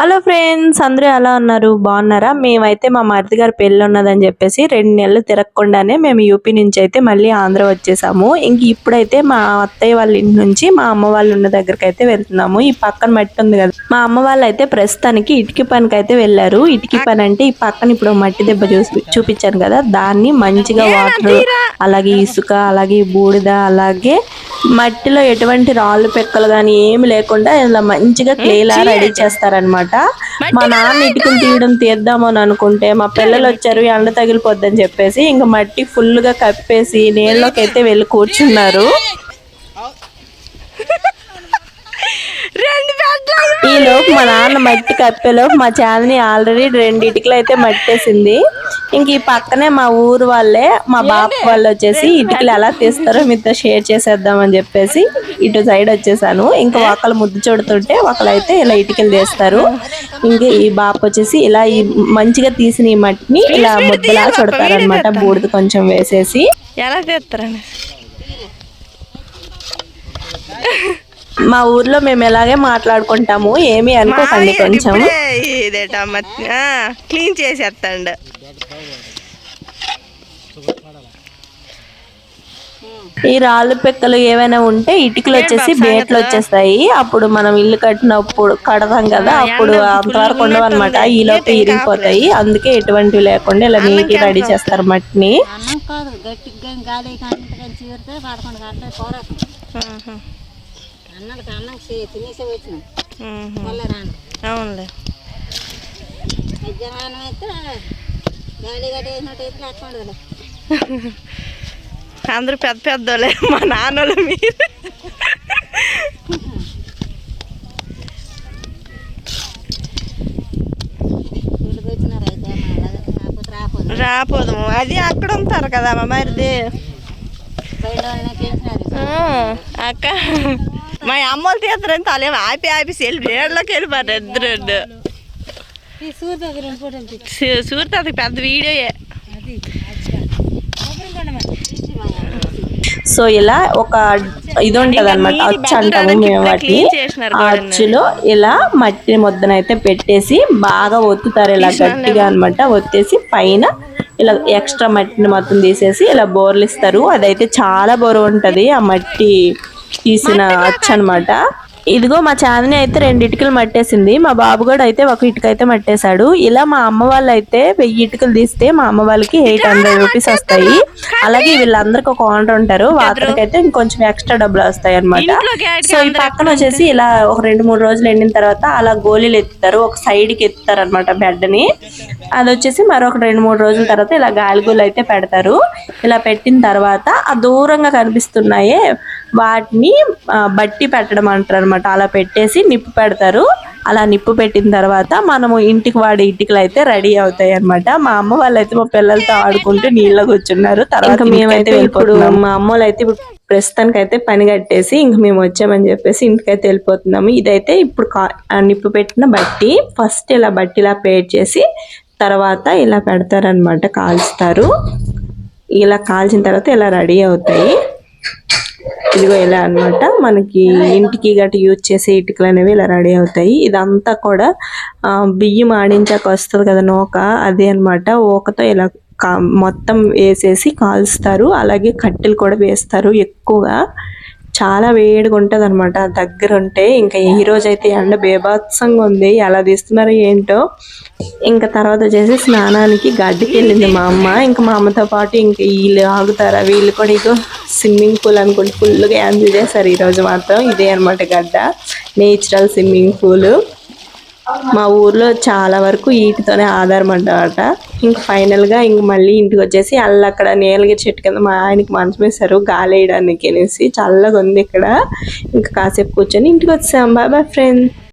Hello friends అందరూ ఎలా ఉన్నారు? బాగున్నారా? మేమైతే మా మరిది గారి పెళ్ళి ఉన్నదని చెప్పేసి రెండు నెలలు తిరగకుండానే మేము యూపీ నుంచి అయితే మళ్ళీ ఆంధ్ర వచ్చేసాము. ఇంక ఇప్పుడైతే మా అత్తయ్య వాళ్ళ ఇంటి నుంచి మా అమ్మ వాళ్ళు ఉన్న దగ్గరికి అయితే వెళ్తున్నాము. ఈ పక్కన మట్టి ఉంది కదా. మా అమ్మ వాళ్ళు అయితే ప్రస్తుతానికి ఇటుకి పనికి అయితే వెళ్ళారు. ఇటుకి పని అంటే ఈ పక్కన ఇప్పుడు మట్టి దెబ్బ చూసి చూపించాను కదా. దాన్ని మంచిగా వాటర్ అలాగే ఇసుక అలాగే బూడిద అలాగే మట్టిలో ఎటువంటి రాళ్ళు పెక్కలు కానీ ఏమి లేకుండా ఇలా మంచిగా క్లీలా రెడీ చేస్తారనమాట మా నాన్న ఇటుకలు తీయడం తీద్దామని అనుకుంటే మా పిల్లలు వచ్చారు ఎండ తగిలిపోద్దని చెప్పేసి ఇంకా మట్టి ఫుల్గా కప్పేసి నీళ్ళలోకి అయితే వెళ్ళి కూర్చున్నారు. ఈ లోపు మా నాన్న మట్టి కప్పేలోపు మా చాందిని ఆల్రెడీ రెండు ఇటుకలు అయితే మట్టేసింది. ఇంక ఈ పక్కనే మా ఊరు వాళ్ళే మా బాప వాళ్ళు వచ్చేసి ఇటుకలు ఎలా తీస్తారో మీతో షేర్ చేసేద్దామని చెప్పేసి ఇటు సైడ్ వచ్చేసాను. ఇంకా ఒకళ్ళు ముద్దు చూడుతుంటే ఒకళ్ళైతే ఇలా ఇటుకలు తీస్తారు. ఇంకా ఈ బాప వచ్చేసి ఇలా ఈ మంచిగా తీసిన ఈ మట్టిని ఇలా ముద్దలా చుడతారనమాట బూడిద కొంచెం వేసేసి. ఎలా తీస్తారని మా ఊర్లో మేము ఎలాగే మాట్లాడుకుంటాము ఏమి అనుకోకండి కొంచెం. ఇదేట క్లీన్ చేసేస్తాండు ఈ రాళ్ళు పెక్కలు ఏవైనా ఉంటే ఇటుకలు వచ్చేసి బేట్లు వచ్చేస్తాయి. అప్పుడు మనం ఇల్లు కట్టినప్పుడు కడతాం కదా అప్పుడు అంతవరకు ఉండవు అనమాట ఈ లోపు ఇరిగిపోతాయి. అందుకే ఎటువంటివి లేకుండా ఇలా నీట్ రెడీ చేస్తారు మట్టిని. అవునులే. అయితే గాలి గడ్డ వేసినట్టు అయితే లేకపోండి అందరూ పెద్ద పెద్దోళ్ళే మా నాన్నోళ్ళు మీరు. రాపోదు అది అక్కడ ఉంటారు కదా మరిది. అక్క. మా అమ్మోళ్ళు తీస్తారని తలేం ఆపి ఆపి సెల్ఫీ వేళ్ళకి వెళ్ళిపోతారు ఇద్దరు ఈ సూర్య రెండు ఫోటోలు తీసి చూస్తే అది పెద్ద వీడియోయే అది కొబ్బరి కొండ మరి తీసి మా సో ఇలా ఒక ఇది ఉంటది అనమాట అచ్చు అంటాము మేము వాటిని ఆ అచ్చులో ఇలా మట్టి ముద్దనైతే పెట్టేసి బాగా ఒత్తుతారు ఇలా గట్టిగా అన్నమాట. ఒత్తేసి పైన ఇలా ఎక్స్ట్రా మట్టిని మొత్తం తీసేసి ఇలా బోర్లు ఇస్తారు అదైతే చాలా బరువు ఉంటది ఆ మట్టి తీసిన అచ్చు అనమాట ఇదిగో మా చాందిని అయితే రెండు ఇటుకలు మట్టేసింది. మా బాబు కూడా అయితే ఒక ఇటుక అయితే మట్టేశాడు. ఇలా మా అమ్మ వాళ్ళు అయితే వెయ్యి ఇటుకలు తీస్తే మా అమ్మ వాళ్ళకి ఎయిట్ హండ్రెడ్ రూపీస్ వస్తాయి. అలాగే వీళ్ళందరికి ఒక ఓనర్ ఉంటారు. వాళ్ళకి అయితే ఇంకొంచెం ఎక్స్ట్రా డబ్బులు వస్తాయి అనమాట సో ఈ పక్కన వచ్చేసి ఇలా ఒక రెండు మూడు రోజులు ఎండిన తర్వాత అలా గోళీలు ఎత్తుతారు. ఒక సైడ్కి ఎత్తుతారు అనమాట బెడ్ని అది వచ్చేసి మరొక రెండు మూడు రోజుల తర్వాత ఇలా గాలిగోలు అయితే పెడతారు. ఇలా పెట్టిన తర్వాత ఆ దూరంగా కనిపిస్తున్నాయే వాటిని బట్టి పెట్టడం అంటారు అనమాట అలా పెట్టేసి నిప్పు పెడతారు. అలా నిప్పు పెట్టిన తర్వాత మనము ఇంటికి వాడే ఇటుకలు అయితే రెడీ అవుతాయి అనమాట మా అమ్మ వాళ్ళు అయితే మా పిల్లలతో ఆడుకుంటూ నీళ్ళ కూర్చున్నారు. తర్వాత మేమైతే ఇప్పుడు మా అమ్మ అయితే ఇప్పుడు ప్రస్తుతానికి అయితే పని కట్టేసి ఇంక మేము వచ్చామని చెప్పేసి ఇంటికైతే వెళ్ళిపోతున్నాము. ఇదైతే ఇప్పుడు నిప్పు పెట్టిన బట్టి ఫస్ట్ ఇలా బట్టి ఇలా పేట్ చేసి తర్వాత ఇలా పెడతారనమాట కాల్చుతారు. ఇలా కాల్చిన తర్వాత ఇలా రెడీ అవుతాయి. ఇదిగో ఇలా అనమాట మనకి ఇంటికి గట్టి యూజ్ చేసే ఇటుకలు అనేవి ఇలా రెడీ అవుతాయి. ఇదంతా కూడా బియ్యం ఆడించాక వస్తుంది కదా నూక అదే అన్నమాట. ఊకతో ఇలా కా- మొత్తం వేసేసి కాల్స్తారు. అలాగే కట్టెలు కూడా వేస్తారు ఎక్కువగా. చాలా వేడిగా ఉంటుంది అనమాట దగ్గర ఉంటే ఇంకా ఈ రోజు అయితే ఎండ బేభత్సంగా ఉంది. ఎలా తీస్తున్నారో ఏంటో. ఇంకా తర్వాత వచ్చేసి స్నానానికి గడ్డికి వెళ్ళింది మా అమ్మ. ఇంకా మా అమ్మతో పాటు ఇంకా వీళ్ళు ఆగుతారా. వీళ్ళు కూడా ఇగో స్విమ్మింగ్ పూల్ అనుకుంటే ఫుల్గా ఎంజాయ్ చేశారు ఈరోజు మాత్రం. ఇదే అనమాట గడ్డ. Natural swimming pool. మా ఊర్లో చాలా వరకు వీటితోనే ఆధారం అంటారట ఇంక ఫైనల్గా ఇంక మళ్ళీ ఇంటికి వచ్చేసి అల్ల అక్కడ నీలగిరి చెట్టు కింద మా ఆయనకి మనసు వేశారు. గాలి వేయడానికి అనేసి చల్లగా ఉంది ఇక్కడ. ఇంకా కాసేపు కూర్చొని ఇంటికి వచ్చాం బాయ్ బాయ్ ఫ్రెండ్